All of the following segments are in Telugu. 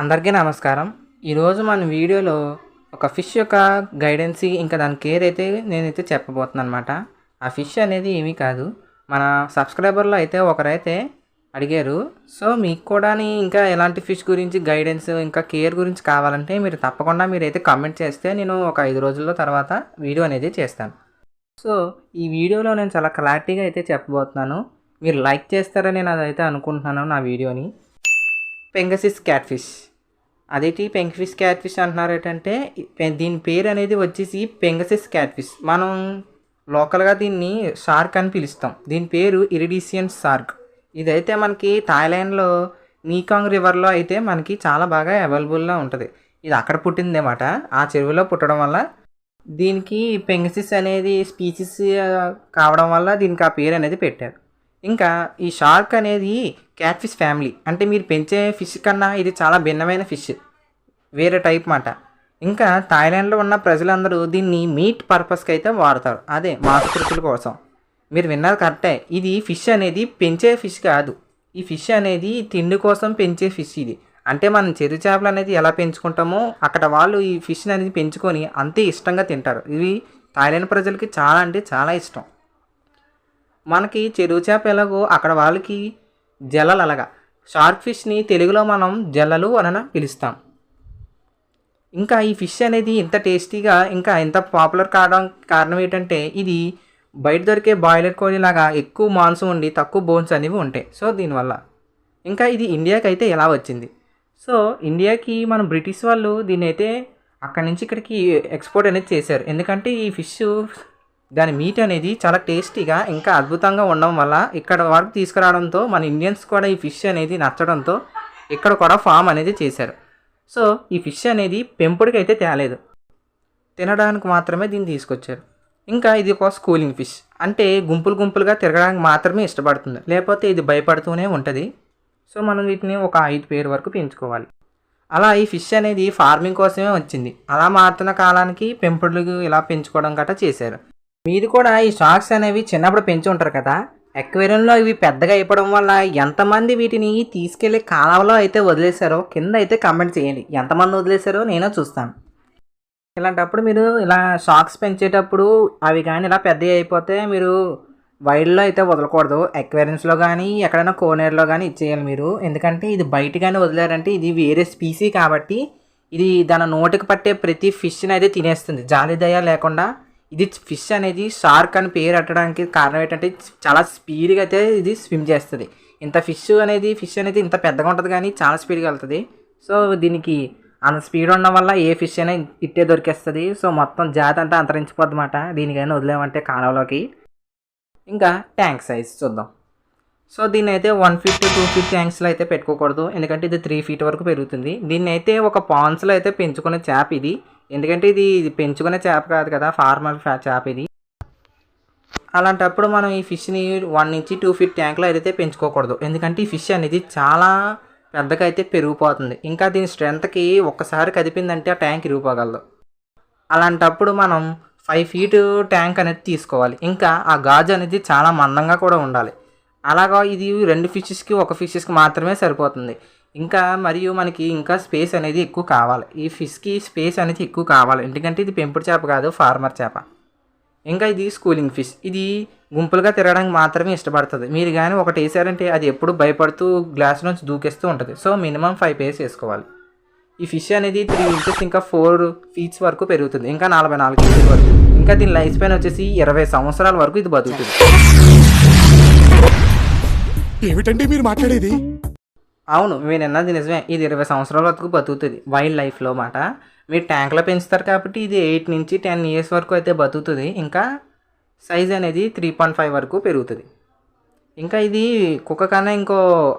అందరికీ నమస్కారం. ఈరోజు మన వీడియోలో ఒక ఫిష్ యొక్క గైడెన్సీ ఇంకా దాని కేర్ అయితే నేనైతే చెప్పబోతున్నాను అనమాట ఆ ఫిష్ అనేది ఏమీ కాదు. మన సబ్స్క్రైబర్లో అయితే ఒకరైతే అడిగారు. సో మీకు కూడా ఇంకా ఎలాంటి ఫిష్ గురించి గైడెన్స్ ఇంకా కేర్ గురించి కావాలంటే మీరు తప్పకుండా మీరైతే కామెంట్ చేస్తే నేను ఒక ఐదు రోజుల తర్వాత వీడియో అనేది చేస్తాను. సో ఈ వీడియోలో నేను చాలా క్లారిటీగా అయితే చెప్పబోతున్నాను. మీరు లైక్ చేస్తారని నేను అదైతే అనుకుంటున్నాను నా వీడియోని. పెంగసిస్ క్యాట్ ఫిష్ అదేంటి పెంగఫిష్ క్యాట్ఫిష్ అంటున్నారు ఏంటంటే దీని పేరు అనేది వచ్చేసి పెంగసిస్ క్యాట్ఫిష్. మనం లోకల్గా దీన్ని షార్క్ అని పిలుస్తాం. దీని పేరు ఇరిడిసియన్ షార్క్. ఇదైతే మనకి థాయిలాండ్లో మీకాంగ్ రివర్లో అయితే మనకి చాలా బాగా అవైలబుల్లో ఉంటుంది. ఇది అక్కడ పుట్టిందన్నమాట. ఆ చెరువులో పుట్టడం వల్ల దీనికి పెంగసిస్ అనేది స్పీసిస్ కావడం వల్ల దీనికి ఆ పేరు అనేది పెట్టారు. ఇంకా ఈ షార్క్ అనేది క్యాట్ ఫిష్ ఫ్యామిలీ. అంటే మీరు పెంచే ఫిష్ కన్నా ఇది చాలా భిన్నమైన ఫిష్. వేరే టైప్ మాట. ఇంకా థాయిలాండ్లో ఉన్న ప్రజలందరూ దీన్ని మీట్ పర్పస్కి అయితే వాడతారు. అదే మాంసకృతుల కోసం. మీరు విన్నారు కరెక్టే. ఇది ఫిష్ అనేది పెంచే ఫిష్ కాదు. ఈ ఫిష్ అనేది తిండి కోసం పెంచే ఫిష్ ఇది. అంటే మనం చెరు చేపలు అనేది ఎలా పెంచుకుంటామో అక్కడ వాళ్ళు ఈ ఫిష్ అనేది పెంచుకొని అంతే ఇష్టంగా తింటారు. ఇవి థాయిలాండ్ ప్రజలకి చాలా అంటే చాలా ఇష్టం. మనకి చెరువు చేప ఎలాగో అక్కడ వాళ్ళకి జల్లలు అలాగా షార్క్ ఫిష్ని తెలుగులో మనం జల్లలు అనన పిలుస్తాం. ఇంకా ఈ ఫిష్ అనేది ఇంత టేస్టీగా ఇంకా ఇంత పాపులర్ కావడం కారణం ఏంటంటే ఇది బయట దొరికే బాయిలర్ కోడి లాగా ఎక్కువ మాంసం ఉండి తక్కువ బోన్స్ అనేవి ఉంటాయి. సో దీనివల్ల. ఇంకా ఇది ఇండియాకి అయితే ఎలా వచ్చింది? సో ఇండియాకి మనం బ్రిటిష్ వాళ్ళు దీన్ని అయితే అక్కడి నుంచి ఇక్కడికి ఎక్స్పోర్ట్ అనేది చేశారు. ఎందుకంటే ఈ ఫిష్ దాని మీట్ అనేది చాలా టేస్టీగా ఇంకా అద్భుతంగా ఉండడం వల్ల ఇక్కడ వరకు తీసుకురావడంతో మన ఇండియన్స్ కూడా ఈ ఫిష్ అనేది నచ్చడంతో ఇక్కడ కూడా ఫామ్ అనేది చేశారు. సో ఈ ఫిష్ అనేది పెంపుడికి అయితే తేలేదు. తినడానికి మాత్రమే దీన్ని తీసుకొచ్చారు. ఇంకా ఇది ఒక స్కూలింగ్ ఫిష్ అంటే గుంపులు గుంపులుగా తిరగడానికి మాత్రమే ఇష్టపడుతుంది. లేకపోతే ఇది భయపడుతూనే ఉంటుంది. సో మనం వీటిని ఒక ఐదు పేరు వరకు పెంచుకోవాలి. అలా ఈ ఫిష్ అనేది ఫార్మింగ్ కోసమే వచ్చింది. అలా మారుతున్న కాలానికి పెంపుడు ఇలా పెంచుకోవడం గట్రా చేశారు. మీరు కూడా ఈ షార్క్స్ అనేవి చిన్నప్పుడు పెంచి ఉంటారు కదా. ఎక్వేరియంలో ఇవి పెద్దగా అయిపోవడం వల్ల ఎంతమంది వీటిని తీసుకెళ్ళి కాలవలో అయితే వదిలేశారో కింద అయితే కమెంట్ చేయండి. ఎంతమంది వదిలేశారో నేనో చూస్తాను. ఇలాంటప్పుడు మీరు ఇలా షాక్స్ పెంచేటప్పుడు అవి కానీ ఇలా పెద్దవి అయిపోతే మీరు వైల్డ్లో అయితే వదలకూడదు. ఎక్వేరియన్స్లో కానీ ఎక్కడైనా కోనేరులో కానీ ఇచ్చేయాలి మీరు. ఎందుకంటే ఇది బయట కానీ వదిలేరంటే ఇది వేరే స్పీసీ కాబట్టి ఇది దాని నోటికి పట్టే ప్రతి ఫిష్ని అయితే తినేస్తుంది. జాలి దయ లేకుండా ఇది ఫిష్ అనేది షార్క్ అని పేరు పెట్టడానికి కారణం ఏంటంటే చాలా స్పీడ్గా అయితే ఇది స్విమ్ చేస్తుంది. ఇంత ఫిష్ అనేది ఫిష్ అనేది ఇంత పెద్దగా ఉంటుంది కానీ చాలా స్పీడ్గా వెళ్తుంది. సో దీనికి అంత స్పీడ్ ఉండడం వల్ల ఏ ఫిష్ అయినా ఇట్టే దొరికేస్తుంది. సో మొత్తం జాతి అంతా అంతరించిపోద్ది అన్నమాట దీనికైనా వదిలేమంటే కాలువలోకి ఇంకా ట్యాంక్ సైజ్ చూద్దాం. సో దీన్ని అయితే వన్ ఫీట్ టూ ఫీట్ ట్యాంక్స్లో అయితే పెట్టుకోకూడదు. ఎందుకంటే ఇది త్రీ ఫీట్ వరకు పెరుగుతుంది. దీన్ని అయితే ఒక పాన్స్లో అయితే పెంచుకునే చేప ఇది. ఎందుకంటే ఇది పెంచుకునే చేప కాదు కదా ఫార్మర్ చేప ఇది. అలాంటప్పుడు మనం ఈ ఫిష్ని వన్ నుంచి టూ ఫీట్ ట్యాంక్లో అయితే పెంచుకోకూడదు. ఎందుకంటే ఈ ఫిష్ అనేది చాలా పెద్దగా అయితే పెరిగిపోతుంది. ఇంకా దీని స్ట్రెంత్కి ఒక్కసారి కదిపిందంటే ఆ ట్యాంక్ ఇరిగిపోగలదు. అలాంటప్పుడు మనం ఫైవ్ ఫీట్ ట్యాంక్ అనేది తీసుకోవాలి. ఇంకా ఆ గాజు అనేది చాలా మందంగా కూడా ఉండాలి. అలాగా ఇది రెండు ఫిషెస్కి ఒక ఫిషెస్కి మాత్రమే సరిపోతుంది. ఇంకా మరియు మనకి ఇంకా స్పేస్ అనేది ఎక్కువ కావాలి. ఈ ఫిష్కి స్పేస్ అనేది ఎక్కువ కావాలి. ఎందుకంటే ఇది పెంపుడు చేప కాదు ఫార్మర్ చేప. ఇంకా ఇది స్కూలింగ్ ఫిష్ ఇది గుంపులుగా తిరగడానికి మాత్రమే ఇష్టపడుతుంది. మీరు కానీ ఒకటి వేసారంటే అది ఎప్పుడు భయపడుతూ గ్లాస్ నుంచి దూకేస్తూ ఉంటుంది. సో మినిమం ఫైవ్ పేస్ వేసుకోవాలి. ఈ ఫిష్ అనేది త్రీ ఇంచెస్ ఇంకా ఫోర్ ఫీట్స్ వరకు పెరుగుతుంది. ఇంకా నలభై నాలుగు ఇంచెస్ వరకు. ఇంకా దీని లైఫ్ స్పాన్ వచ్చేసి ఇరవై సంవత్సరాల వరకు ఇది బతుకుతుంది. ఏమిటండి మీరు మాట్లాడేది? అవును మీరు అన్నది నిజమే. ఇది ఇరవై సంవత్సరాల వరకు బతుకుతుంది. వైల్డ్ లైఫ్లో మాట. మీరు ట్యాంక్లో పెంచుతారు కాబట్టి ఇది ఎయిట్ నుంచి టెన్ ఇయర్స్ వరకు అయితే బతుకుతుంది. ఇంకా సైజ్ అనేది త్రీ పాయింట్ ఫైవ్ వరకు పెరుగుతుంది. ఇంకా ఇది కుక్క కన్నా ఇంకో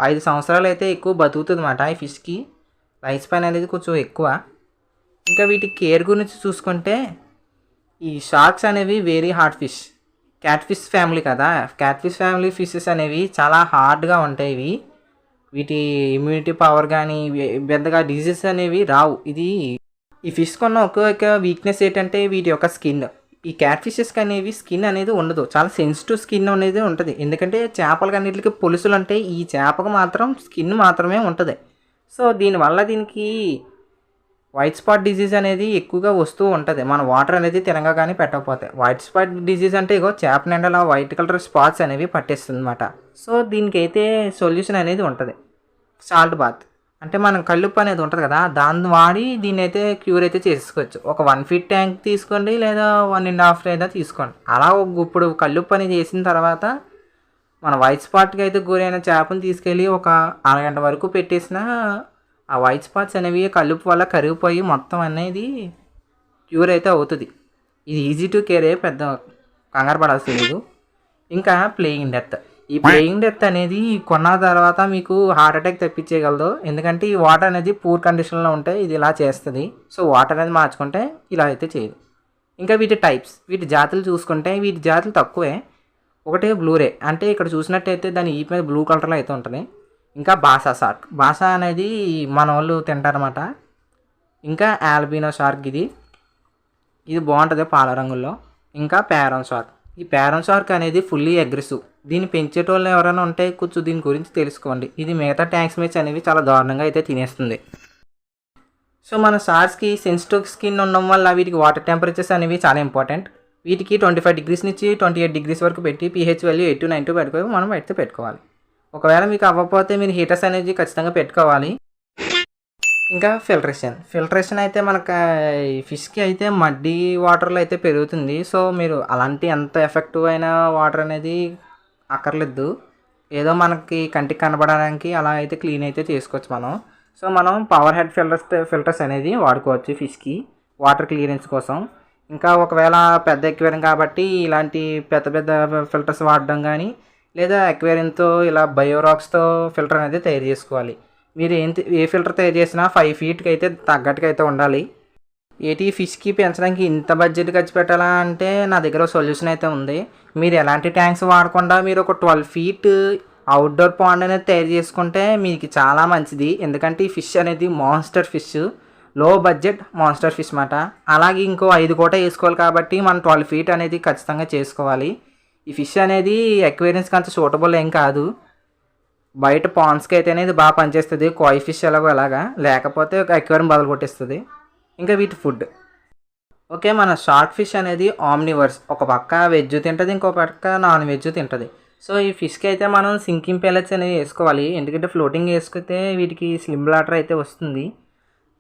ఐదు సంవత్సరాలు అయితే ఎక్కువ బతుకుతుంది అన్నమాట ఈ ఫిష్కి. లైఫ్ స్పాన్ అనేది కొంచెం ఎక్కువ. ఇంకా వీటి కేర్ గురించి చూసుకుంటే ఈ షార్క్స్ అనేవి very hard fish cat fish family కదా. క్యాట్ ఫిష్ ఫ్యామిలీ ఫిషెస్ అనేవి చాలా హార్డ్గా ఉంటాయి ఇవి. వీటి ఇమ్యూనిటీ పవర్ కానీ పెద్దగా డిజీజెస్ అనేవి రావు. ఇది ఈ ఫిష్ కొన్న ఒక్కొక్క వీక్నెస్ ఏంటంటే వీటి యొక్క స్కిన్ ఈ క్యాట్ ఫిషెస్కి అనేవి స్కిన్ అనేది ఉండదు. చాలా సెన్సిటివ్ స్కిన్ అనేది ఉంటుంది. ఎందుకంటే చేపలు అన్నిటికి పొలుసులు అంటే ఈ చేపకు మాత్రం స్కిన్ మాత్రమే ఉంటుంది. సో దీనివల్ల దీనికి వైట్ స్పాట్ డిజీజ్ అనేది ఎక్కువగా వస్తూ ఉంటుంది. మన వాటర్ అనేది తినగా కానీ పెట్టకపోతే. వైట్ స్పాట్ డిజీజ్ అంటే ఇగో చేప నిండలా వైట్ కలర్ స్పాట్స్ అనేవి పట్టేస్తుంది అనమాట సో దీనికి అయితే సొల్యూషన్ అనేది ఉంటుంది. సాల్ట్ బాత్ అంటే మనం కళ్ళుప్పు అనేది ఉంటుంది కదా దాన్ని వాడి దీన్ని అయితే క్యూర్ అయితే చేసుకోవచ్చు. ఒక వన్ ఫీట్ ట్యాంక్ తీసుకోండి లేదా వన్ అండ్ హాఫ్ లేదా తీసుకోండి. అలా ఇప్పుడు కళ్ళుప్పు అనేది చేసిన తర్వాత మన వైట్ స్పాట్కి అయితే గురైన చేపను తీసుకెళ్ళి ఒక అరగంట వరకు పెట్టేసిన ఆ వైట్ స్పాట్స్ అనేవి కలుపు వల్ల కరిగిపోయి మొత్తం అనేది క్యూర్ అయితే అవుతుంది. ఇది ఈజీ టు కేరే పెద్ద కంగారు పడాల్సి లేదు. ఇంకా ప్లేయింగ్ డెత్ ఈ ప్లేయింగ్ డెత్ అనేది కొన్న తర్వాత మీకు హార్ట్ అటాక్ తెప్పించేయగలదు. ఎందుకంటే ఈ వాటర్ అనేది పూర్ కండిషన్లో ఉంటే ఇది ఇలా చేస్తుంది. సో వాటర్ అనేది మార్చుకుంటే ఇలా అయితే చేయదు. ఇంకా వీటి టైప్స్ వీటి జాతులు చూసుకుంటే వీటి జాతులు తక్కువే. ఒకటే బ్లూరే అంటే ఇక్కడ చూసినట్టయితే దాని ఈ మీద బ్లూ కలర్లో అయితే ఉంటుంది. ఇంకా బాసా షార్క్ బాసా అనేది మన వాళ్ళు తింటారన్నమాట. ఇంకా ఆల్బినో షార్క్ ఇది. ఇది బాగుంటుంది పాల రంగుల్లో. ఇంకా ప్యారన్ షార్క్ ఈ ప్యారన్ షార్క్ అనేది ఫుల్లీ అగ్రెసివ్. దీన్ని పెంచేటోళ్ళు ఎవరైనా ఉంటే కొంచెం దీని గురించి తెలుసుకోండి. ఇది మిగతా ట్యాంక్స్ మేట్స్ అనేవి చాలా దారుణంగా అయితే తినేస్తుంది. సో మన షార్క్స్కి సెన్సిటివ్ స్కిన్ ఉండడం వల్ల వీటికి వాటర్ టెంపరేచర్స్ అనేవి చాలా ఇంపార్టెంట్. వీటికి ట్వంటీ ఫైవ్ డిగ్రీస్ నుంచి ట్వంటీ ఎయిట్ డిగ్రీస్ వరకు పెట్టి pH value eight to nine too పెట్టుకొని మనం అయితే పెట్టుకోవాలి. ఒకవేళ మీకు అవ్వకపోతే మీరు హీటర్స్ అనేది ఖచ్చితంగా పెట్టుకోవాలి. ఇంకా ఫిల్టరేషన్. ఫిల్టరేషన్ అయితే మనకు ఫిష్కి అయితే మడ్డి వాటర్లో అయితే పెరుగుతుంది. సో మీరు అలాంటి ఎంత ఎఫెక్టివ్ అయిన వాటర్ అనేది అక్కర్లేదు. ఏదో మనకి కంటికి కనబడడానికి అలా అయితే క్లీన్ అయితే చేసుకోవచ్చు మనం. సో మనం పవర్ హెడ్ ఫిల్టర్స్ ఫిల్టర్స్ అనేది వాడుకోవచ్చు ఫిష్కి వాటర్ క్లియరెన్స్ కోసం. ఇంకా ఒకవేళ పెద్ద ఎక్వేరియం కాబట్టి ఇలాంటి పెద్ద పెద్ద ఫిల్టర్స్ వాడడం కానీ లేదా ఎక్వేరియంతో ఇలా బయోరాక్స్తో ఫిల్టర్ అనేది తయారు చేసుకోవాలి. మీరు ఏం ఏ ఫిల్టర్ తయారు చేసినా ఫైవ్ ఫీట్కి అయితే తగ్గట్టుగా అయితే ఉండాలి. ఏటి ఫిష్కి పెంచడానికి ఇంత బడ్జెట్ ఖర్చు పెట్టాలా అంటే నా దగ్గర సొల్యూషన్ అయితే ఉంది. మీరు ఎలాంటి ట్యాంక్స్ వాడకుండా మీరు ఒక ట్వెల్వ్ ఫీట్ అవుట్డోర్ పాండ్ అనేది తయారు చేసుకుంటే మీకు చాలా మంచిది. ఎందుకంటే ఈ ఫిష్ అనేది monster fish. Low budget monster fish మాట. అలాగే ఇంకో ఐదు కోట వేసుకోవాలి కాబట్టి మనం ట్వెల్వ్ ఫీట్ అనేది ఖచ్చితంగా చేసుకోవాలి. ఈ ఫిష్ అనేది ఎక్వేరియన్స్కి అంత సూటబుల్ ఏం కాదు. బయట పాన్స్కి అయితే అనేది బాగా పనిచేస్తుంది. కాయ్ ఫిష్ ఎలాగో ఎలాగా. లేకపోతే ఒక ఎక్వేరియం బదులు కొట్టేస్తుంది. ఇంకా వీటి ఫుడ్ ఓకే మన షార్క్ ఫిష్ అనేది ఆమ్నివర్స్ ఒక పక్క వెజ్ తింటుంది ఇంకో పక్క నాన్ వెజ్ తింటుంది. సో ఈ ఫిష్కి అయితే మనం సింకింగ్ పెల్లెట్స్ అనేవి వేసుకోవాలి. ఎందుకంటే ఫ్లోటింగ్ వేసుకుంటే వీటికి స్లిమ్ లాటర్ అయితే వస్తుంది.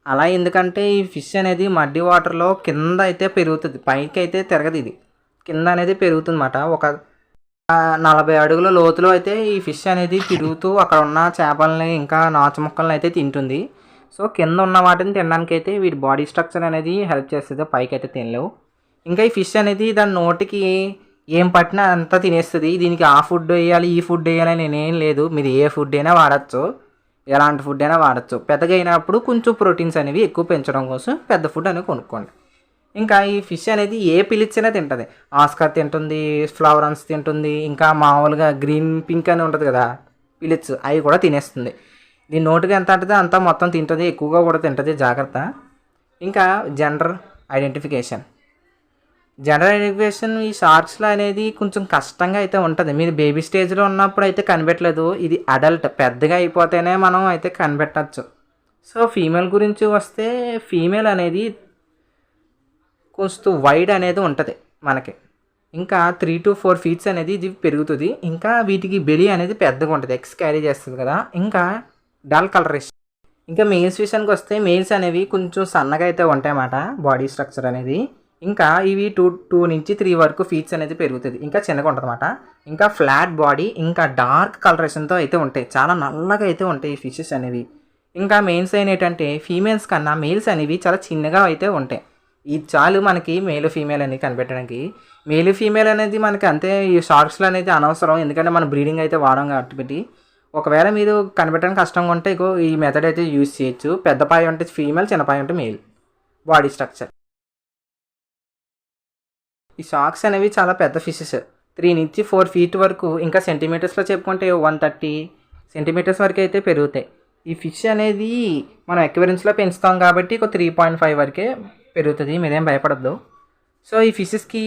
అలా ఎందుకంటే ఈ ఫిష్ అనేది మడ్డి వాటర్లో కింద అయితే పెరుగుతుంది. పైకి అయితే తిరగదు ఇది. కింద అనేది పెరుగుతుంది అన్నమాట ఒక నలభై అడుగుల లోతులో అయితే ఈ ఫిష్ అనేది తిరుగుతూ అక్కడ ఉన్న చేపలని ఇంకా నాచు ముక్కలను అయితే తింటుంది. సో కింద ఉన్న వాటిని తినడానికి అయితే వీటి బాడీ స్ట్రక్చర్ అనేది హెల్ప్ చేస్తుంది పైకి అయితే తినలేవు. ఇంకా ఈ ఫిష్ అనేది దాని నోటికి ఏం పట్టినా అంతా తినేస్తుంది. దీనికి ఆ ఫుడ్ వేయాలి ఈ ఫుడ్ వేయాలి అని నేనేం లేదు. మీరు ఏ ఫుడ్ అయినా వాడచ్చు. ఎలాంటి ఫుడ్ అయినా వాడచ్చు. పెద్దగా అయినప్పుడు కొంచెం ప్రోటీన్స్ అనేవి ఎక్కువ పెంచడం కోసం పెద్ద ఫుడ్ అనేది కొనుక్కోండి. ఇంకా ఈ ఫిష్ అనేది ఏ పిలిచినా తింటుంది. ఆస్కర్ తింటుంది ఫ్లవరన్స్ తింటుంది ఇంకా మామూలుగా గ్రీన్ పింక్ అని ఉంటుంది కదా పిలిచ్ అవి కూడా తినేస్తుంది. దీని నోటికి ఎంత అంటుందో అంతా మొత్తం తింటుంది ఎక్కువగా కూడా తింటుంది జాగ్రత్త. ఇంకా జెండర్ ఐడెంటిఫికేషన్ జెండర్ ఐడెంటిఫికేషన్ ఈ షార్క్స్లో అనేది కొంచెం కష్టంగా అయితే ఉంటుంది. మీరు బేబీ స్టేజ్లో ఉన్నప్పుడు అయితే కనిపెట్టలేదు. ఇది అడల్ట్ పెద్దగా అయిపోతేనే మనం అయితే కనిపెట్టచ్చు. సో ఫీమేల్ గురించి వస్తే ఫీమేల్ అనేది కొంచెం వైడ్ అనేది ఉంటుంది మనకి. ఇంకా త్రీ టు ఫోర్ ఫీట్స్ అనేది ఇది పెరుగుతుంది. ఇంకా వీటికి బెలి అనేది పెద్దగా ఉంటుంది. ఎక్స్ క్యారీ చేస్తుంది కదా. ఇంకా డల్ కలరేషన్ ఇంకా మెయిల్స్ విషయానికి వస్తే మెయిల్స్ అనేవి కొంచెం సన్నగా అయితే ఉంటాయన్నమాట బాడీ స్ట్రక్చర్ అనేది. ఇంకా ఇవి టూ టూ నుంచి త్రీ వరకు ఫీట్స్ అనేది పెరుగుతుంది. ఇంకా చిన్నగా ఉంటుంది అనమాట ఇంకా ఫ్లాట్ బాడీ ఇంకా డార్క్ కలరేషన్తో అయితే ఉంటాయి. చాలా నల్లగా అయితే ఉంటాయి ఈ ఫిషెస్ అనేవి. ఇంకా మెయిన్స్ అయిన ఏంటంటే ఫీమేల్స్ కన్నా మేల్స్ అనేవి చాలా చిన్నగా అయితే ఉంటాయి. ఇది చాలు మనకి మేల్ ఫీమేల్ అనేది కనిపెట్టడానికి. మేల్ ఫీమేల్ అనేది మనకి అంతే ఈ షార్క్స్లో అనేది అనవసరం. ఎందుకంటే మనం బ్రీడింగ్ అయితే వాడడం కాబట్టి. ఒకవేళ మీరు కనిపెట్టడానికి కష్టంగా ఉంటే ఇగో ఈ మెథడ్ అయితే యూజ్ చేయొచ్చు. పెద్ద పాయ ఉంటే ఫీమేల్ చిన్న పాయ ఉంటే మేల్ బాడీ స్ట్రక్చర్ ఈ షార్క్స్ అనేవి చాలా పెద్ద ఫిషెస్ త్రీ నుంచి ఫోర్ ఫీట్ వరకు ఇంకా సెంటీమీటర్స్లో చెప్పుకుంటే వన్ థర్టీ సెంటీమీటర్స్ వరకు అయితే పెరుగుతాయి. ఈ ఫిష్ అనేది మనం ఎక్వరెన్స్లో పెంచుతాం కాబట్టి ఒక త్రీ పాయింట్ ఫైవ్ వరకే పెరుగుతుంది మీరేం భయపడద్దు. సో ఈ ఫిషెస్కి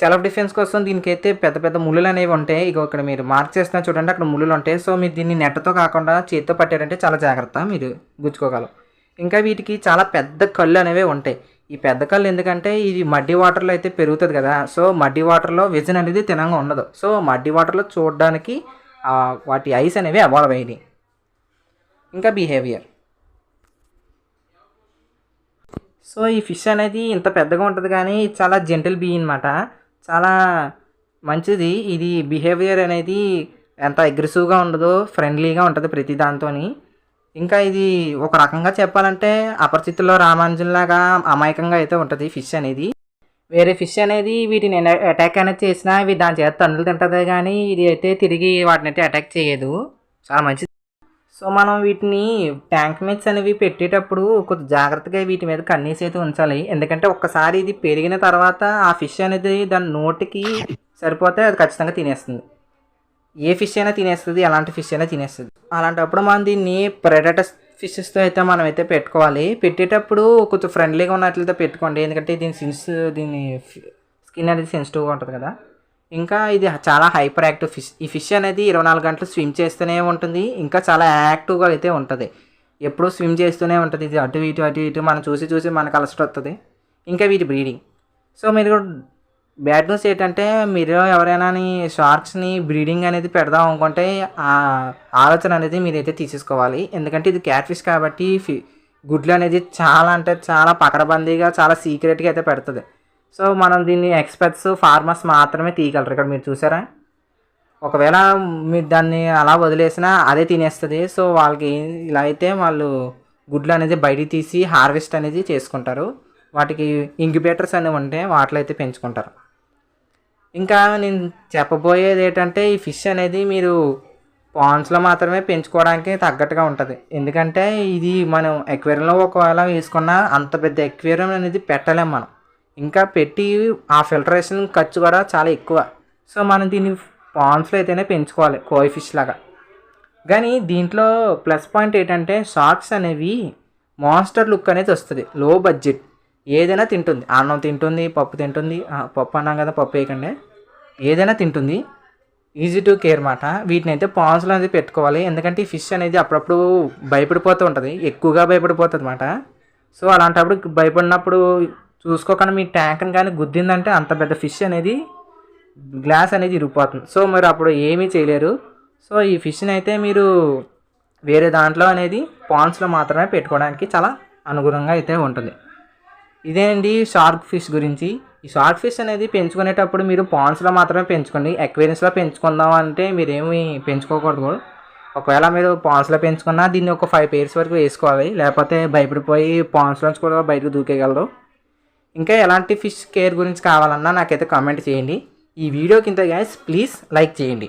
సెల్ఫ్ డిఫెన్స్ కోసం దీనికైతే పెద్ద పెద్ద ముళ్ళులు అనేవి ఉంటాయి. ఇక ఇక్కడ మీరు మార్క్ చేస్తున్నా చూడండి అక్కడ ముళ్ళులు ఉంటాయి. సో మీరు దీన్ని నెట్తో కాకుండా చేతితో పట్టారంటే చాలా జాగ్రత్త మీరు గుచ్చుకోగలరు ఇంకా వీటికి చాలా పెద్ద కళ్ళు అనేవి ఉంటాయి. ఈ పెద్ద కళ్ళు ఎందుకంటే ఇది మడ్డి వాటర్లో అయితే పెరుగుతుంది కదా. సో మడ్డి వాటర్లో విజన్ అనేది తినంగా ఉండదు. సో మడ్డి వాటర్లో చూడడానికి వాటి ఐస్ అనేవి అవాల్వ్ అయ్యాయి ఇంకా బిహేవియర్ సో ఈ ఫిష్ అనేది ఇంత పెద్దగా ఉంటుంది కానీ చాలా జెంటల్ బీ అనమాట చాలా మంచిది. ఇది బిహేవియర్ అనేది ఎంత అగ్రెసివ్గా ఉండదో ఫ్రెండ్లీగా ఉంటుంది ప్రతి దాంతో ఇంకా ఇది ఒక రకంగా చెప్పాలంటే అపరిచితుల్లో రామానుజంలాగా అమాయకంగా అయితే ఉంటుంది ఫిష్ అనేది. వేరే ఫిష్ అనేది వీటిని అటాక్ అనేది చేసినా ఇవి దాని చేత తండ్రులు తింటుంది కానీ ఇది అయితే తిరిగి వాటిని అయితే అటాక్ చేయదు. చాలా మంచిది. సో మనం వీటిని ట్యాంక్ మిక్స్ అనేవి పెట్టేటప్పుడు కొంచెం జాగ్రత్తగా వీటి మీద కన్నీసి అయితే ఉంచాలి. ఎందుకంటే ఒక్కసారి ఇది పెరిగిన తర్వాత ఆ ఫిష్ అనేది దాని నోటికి సరిపోతే అది ఖచ్చితంగా తినేస్తుంది. ఏ ఫిష్ అయినా తినేస్తుంది ఎలాంటి ఫిష్ అయినా తినేస్తుంది. అలాంటప్పుడు మనం దీన్ని ప్రెడటస్ ఫిషెస్తో అయితే మనం అయితే పెట్టుకోవాలి. పెట్టేటప్పుడు కొంచెం ఫ్రెండ్లీగా ఉన్నట్లయితే పెట్టుకోండి. ఎందుకంటే దీని సిన్స్ దీని స్కిన్ అనేది సెన్సిటివ్గా ఉంటుంది కదా. ఇంకా ఇది చాలా హైపర్ యాక్టివ్ ఫిష్ ఈ ఫిష్ అనేది ఇరవై నాలుగు గంటలు స్విమ్ చేస్తూనే ఉంటుంది. ఇంకా చాలా యాక్టివ్గా అయితే ఉంటుంది. ఎప్పుడూ స్విమ్ చేస్తూనే ఉంటుంది. ఇది అటు ఇటు అటు ఇటు మనం చూసి చూసి మనకు అలసట వస్తుంది ఇంకా వీటి బ్రీడింగ్ సో మీరు బ్యాడ్ న్యూస్ ఏంటంటే మీరు ఎవరైనా షార్క్స్ని బ్రీడింగ్ అనేది పెడదాం అనుకుంటే ఆ ఆలోచన అనేది మీరైతే తీసేసుకోవాలి. ఎందుకంటే ఇది క్యాట్ ఫిష్ కాబట్టి ఫి గుడ్లు అనేది చాలా అంటే చాలా పకడబందీగా చాలా సీక్రెట్గా అయితే పెడుతుంది. సో మనం దీన్ని ఎక్స్పర్ట్స్ ఫార్మర్స్ మాత్రమే తీయగలరు. ఇక్కడ మీరు చూసారా? ఒకవేళ మీరు దాన్ని అలా వదిలేసినా అదే తినేస్తుంది. సో వాళ్ళకి ఇలా అయితే వాళ్ళు గుడ్లు అనేది బయటికి తీసి హార్వెస్ట్ అనేది చేసుకుంటారు. వాటికి ఇంక్యుబేటర్స్ అనేవి ఉంటే వాటిలో అయితే పెంచుకుంటారు. ఇంకా నేను చెప్పబోయేది ఏంటంటే ఈ ఫిష్ అనేది మీరు పాండ్స్లో మాత్రమే పెంచుకోవడానికి తగ్గట్టుగా ఉంటుంది. ఎందుకంటే ఇది మనం ఎక్వేరియంలో ఒకవేళ వేసుకున్నా అంత పెద్ద ఎక్వేరియం అనేది పెట్టలేం మనం. ఇంకా పెట్టి ఆ ఫిల్టరేషన్ ఖర్చు కూడా చాలా ఎక్కువ. సో మనం దీన్ని పాండ్స్లో అయితేనే పెంచుకోవాలి కోయి ఫిష్ లాగా. కానీ దీంట్లో ప్లస్ పాయింట్ ఏంటంటే షార్క్స్ అనేవి మాన్స్టర్ లుక్ అనేది వస్తుంది లో బడ్జెట్ ఏదైనా తింటుంది అన్నం తింటుంది పప్పు తింటుంది పప్పు అన్నాం కదా పప్పు వేయకండి. ఏదైనా తింటుంది ఈజీ టు కేర్ మాట. వీటిని అయితే పాన్స్లో అనేది పెట్టుకోవాలి ఎందుకంటే ఈ ఫిష్ అనేది అప్పుడప్పుడు భయపడిపోతూ ఉంటుంది ఎక్కువగా భయపడిపోతుంది అనమాట సో అలాంటప్పుడు భయపడినప్పుడు చూసుకోకుండా మీ ట్యాంక్ని కానీ గుద్దిందంటే అంత పెద్ద ఫిష్ అనేది గ్లాస్ అనేది ఇరిగిపోతుంది సో మీరు అప్పుడు ఏమీ చేయలేరు. సో ఈ ఫిష్ని అయితే మీరు వేరే దాంట్లో అనేది పాండ్స్లో మాత్రమే పెట్టుకోవడానికి చాలా అనుగుణంగా అయితే ఉంటుంది. ఇదేనండి షార్క్ ఫిష్ గురించి. ఈ షార్క్ ఫిష్ అనేది పెంచుకునేటప్పుడు మీరు పాండ్స్లో మాత్రమే పెంచుకోండి. అక్వేరియన్స్లో పెంచుకుందాం అంటే మీరేమి పెంచుకోకూడదు. ఒకవేళ మీరు పాండ్స్లో పెంచుకున్నా దీన్ని ఒక ఫైవ్ పేర్స్ వరకు వేసుకోవాలి. లేకపోతే భయపడిపోయి పాన్స్లోంచి కూడా బయటకు దూకేయగలరు. ఇంకా ఎలాంటి ఫిష్ కేర్ గురించి కావాలన్నా నాకైతే కామెంట్ చేయండి. ఈ వీడియో కింద గ్యాస్ ప్లీజ్ లైక్ చేయండి.